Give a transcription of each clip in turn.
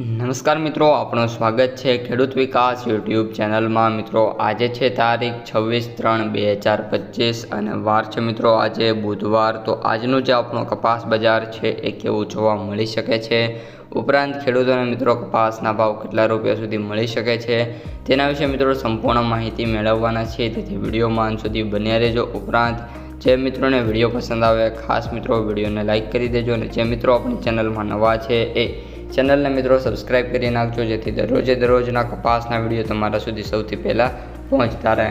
નમસ્કાર મિત્રો આપણું સ્વાગત છે ખેડૂત વિકાસ યુટ્યુબ ચેનલમાં. મિત્રો, આજે છે તારીખ છવ્વીસ ત્રણ બે હજાર પચીસ અને વાર છે મિત્રો, આજે બુધવાર. તો આજનું જે આપણો કપાસ બજાર છે એ કેવું જોવા મળી શકે છે? ઉપરાંત ખેડૂતોને મિત્રો, કપાસના ભાવ કેટલા રૂપિયા સુધી મળી શકે છે? તેના વિશે મિત્રો સંપૂર્ણ માહિતી મેળવવાના છે તેથી વિડીયોમાં અંત સુધી બન્યા રહેજો. ઉપરાંત, જે મિત્રોને વીડિયો પસંદ આવે ખાસ મિત્રો, વિડીયોને લાઇક કરી દેજો અને જે મિત્રો આપણી ચેનલમાં નવા છે એ ચેનલને મિત્રો સબસ્ક્રાઇબ કરી નાખજો, જેથી દરરોજે દરરોજના કપાસના વીડિયો તમારા સુધી સૌથી પહેલાં પહોંચતા રહે.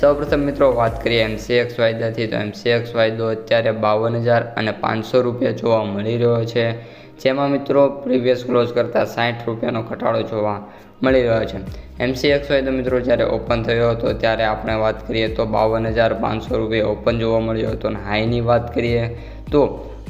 સૌપ્રથમ મિત્રો વાત કરીએ એમસીએક્સ વાયદાથી. તો એમસીએક્સ વાયદો અત્યારે બાવન હજાર અને પાંચસો રૂપિયા જોવા મળી રહ્યો છે. જેમાં મિત્રો પ્રીવિયસ ક્લોઝ કરતાં સાઠ રૂપિયાનો ઘટાડો જોવા મળી રહ્યો છે. એમસીએક્સ વાયદો મિત્રો જ્યારે ઓપન થયો હતો, ત્યારે આપણે વાત કરીએ તો બાવન હજાર પાંચસો રૂપિયા ઓપન જોવા મળ્યો હતો. અને હાઈની વાત કરીએ તો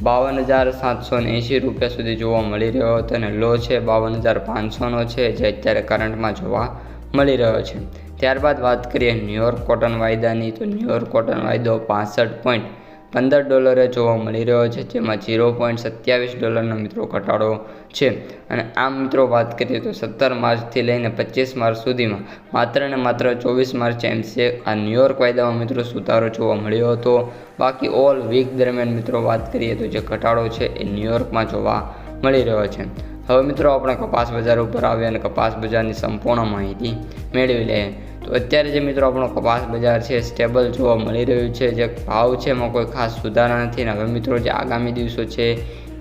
બાવન હજાર સાતસો એંશી રૂપિયા સુધી જોવા મળી રહ્યો હતો અને લો છે બાવન હજાર પાંચસોનો છે, જે અત્યારે કરંટમાં જોવા મળી રહ્યો છે. ત્યારબાદ વાત કરીએ ન્યુયોર્ક કોટન વાયદાની, તો ન્યુયોર્ક કોટન વાયદો પાસઠ પોઈન્ટ પંદર ડોલરે જોવા મળી રહ્યો છે, જેમાં ઝીરો પોઈન્ટ સત્યાવીસ ડોલરનો મિત્રો ઘટાડો છે. અને આમ મિત્રો વાત કરીએ તો સત્તર માર્ચથી લઈને પચીસ માર્ચ સુધીમાં માત્ર ને માત્ર ચોવીસ માર્ચે એમસીએ આ ન્યુયોર્ક વાયદામાં મિત્રો સુધારો જોવા મળ્યો હતો. બાકી ઓલ વીક દરમિયાન મિત્રો વાત કરીએ તો જે ઘટાડો છે એ ન્યુયોર્કમાં જોવા મળી રહ્યો છે. હવે મિત્રો આપણે કપાસ બજાર ઉપર આવીએ અને કપાસ બજારની સંપૂર્ણ માહિતી મેળવી લઈએ. તો અત્યારે જે મિત્રો આપણો કપાસ બજાર છે સ્ટેબલ જોવા મળી રહ્યું છે, જે ભાવ છે એમાં કોઈ ખાસ સુધારા નથી. ને હવે મિત્રો જે આગામી દિવસો છે,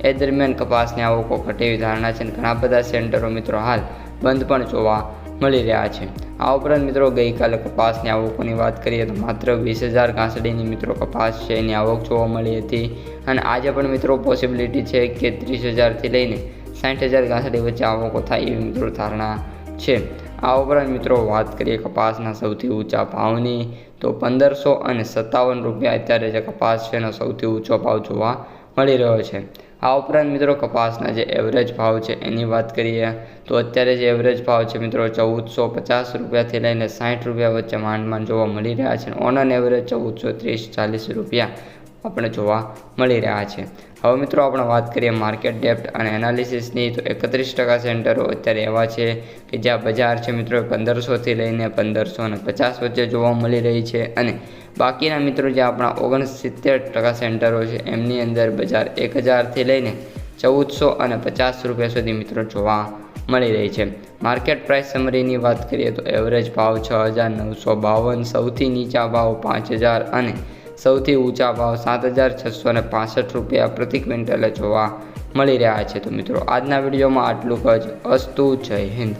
એ દરમિયાન કપાસની આવકો ઘટે એવી ધારણા છે અને ઘણા બધા સેન્ટરો મિત્રો હાલ બંધ પણ જોવા મળી રહ્યા છે. આ ઉપરાંત મિત્રો ગઈકાલે કપાસની આવકોની વાત કરીએ તો માત્ર વીસ હજાર ઘાસડીની મિત્રો કપાસ છે એની આવક જોવા મળી હતી. અને આજે પણ મિત્રો પોસિબિલિટી છે કે ત્રીસ હજારથી લઈને સાઠ હજાર ઘાસડી વચ્ચે આવકો થાય એવી મિત્રો ધારણા છે. આ ઉપરાંત મિત્રો વાત કરીએ કપાસના સૌથી ઊંચા ભાવની, તો પંદરસો અને સત્તાવન રૂપિયા અત્યારે જે કપાસ છે એનો સૌથી ઊંચો ભાવ જોવા મળી રહ્યો છે. આ ઉપરાંત મિત્રો કપાસના જે એવરેજ ભાવ છે એની વાત કરીએ, તો અત્યારે જે એવરેજ ભાવ છે મિત્રો ચૌદસો પચાસ રૂપિયાથી લઈને સાઠ રૂપિયા વચ્ચે માંડ જોવા મળી રહ્યા છે. ઓન એન એવરેજ ચૌદસો ત્રીસ ચાલીસ રૂપિયા આપણે જોવા મળી રહ્યા છે. હવે મિત્રો આપણે વાત કરીએ માર્કેટ ડેપ્ટ અને એનાલિસિસની તો એકત્રીસ ટકા સેન્ટરો અત્યારે એવા છે કે જ્યાં બજાર છે મિત્રો પંદરસોથી લઈને પંદરસો અને પચાસ વચ્ચે જોવા મળી રહી છે. અને બાકીના મિત્રો જે આપણા ઓગણસિત્તેર ટકા સેન્ટરો છે, એમની અંદર બજાર એક હજારથી લઈને ચૌદસો અને પચાસ રૂપિયા સુધી મિત્રો જોવા મળી રહી છે. માર્કેટ પ્રાઇસ સમરીની વાત કરીએ તો એવરેજ ભાવ છ હજાર નવસો બાવન, સૌથી નીચા ભાવ પાંચ હજાર અને સૌથી ઊંચા ભાવ સાત હજાર છસો ને પાસઠ રૂપિયા પ્રતિ ક્વિન્ટલે જોવા મળી રહ્યા છે. તો મિત્રો, આજના વિડીયોમાં આટલું જ. અસ્તુ જય હિન્દ.